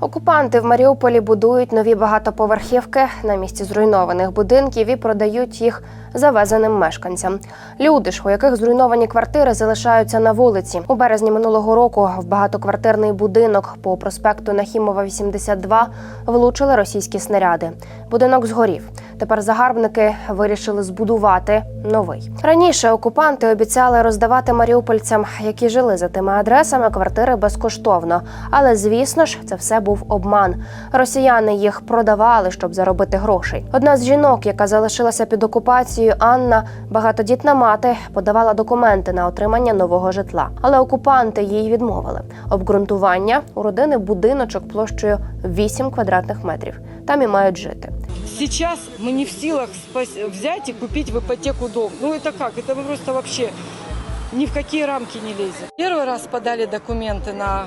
Окупанти в Маріуполі будують нові багатоповерхівки на місці зруйнованих будинків і продають їх завезеним мешканцям. Люди ж, у яких зруйновані квартири, залишаються на вулиці. У березні минулого року в багатоквартирний будинок по проспекту Нахімова 82 влучили російські снаряди. Будинок згорів. Тепер загарбники вирішили збудувати новий. Раніше окупанти обіцяли роздавати маріупольцям, які жили за тими адресами, квартири безкоштовно. Але звісно ж, це все був обман. Росіяни їх продавали, щоб заробити грошей. Одна з жінок, яка залишилася під окупацією, Анна, багатодітна мати, подавала документи на отримання нового житла. Але окупанти їй відмовили. Обґрунтування у родини будиночок площею 8 квадратних метрів. Там і мають жити. Сейчас мы не в силах спас- взять и купить в ипотеку дом. Ну это как? Это мы просто вообще ни в какие рамки не лезем. Первый раз подали документы на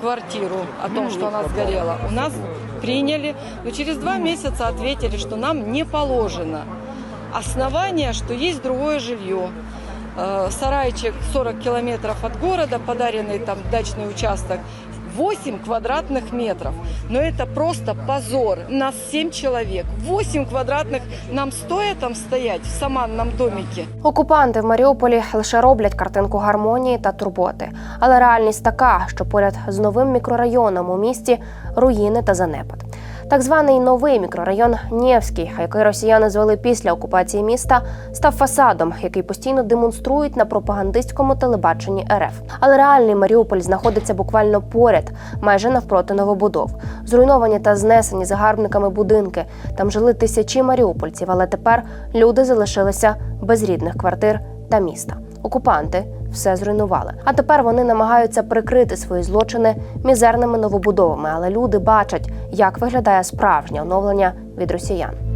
квартиру о том, что она сгорела. У нас приняли, но через два месяца ответили, что нам не положено. Основание, что есть другое жилье. Э, Сарайчик 40 километров от города, подаренный там дачный участок, 8 квадратных метров. Но это просто позор. Нас 7 человек. 8 квадратных. Нам стоит там стоять в саманном домике. Окупанти в Маріуполі лише роблять картинку гармонії та турботи. Але реальність така, що поряд з новим мікрорайоном у місті руїни та занепад. Так званий новий мікрорайон Нєвський, який росіяни звели після окупації міста, став фасадом, який постійно демонструють на пропагандистському телебаченні РФ. Але реальний Маріуполь знаходиться буквально поряд, майже навпроти новобудов. Зруйновані та знесені загарбниками будинки. Там жили тисячі маріупольців, але тепер люди залишилися без рідних квартир та міста. Окупанти все зруйнували. А тепер вони намагаються прикрити свої злочини мізерними новобудовами. Але люди бачать, як виглядає справжнє оновлення від росіян.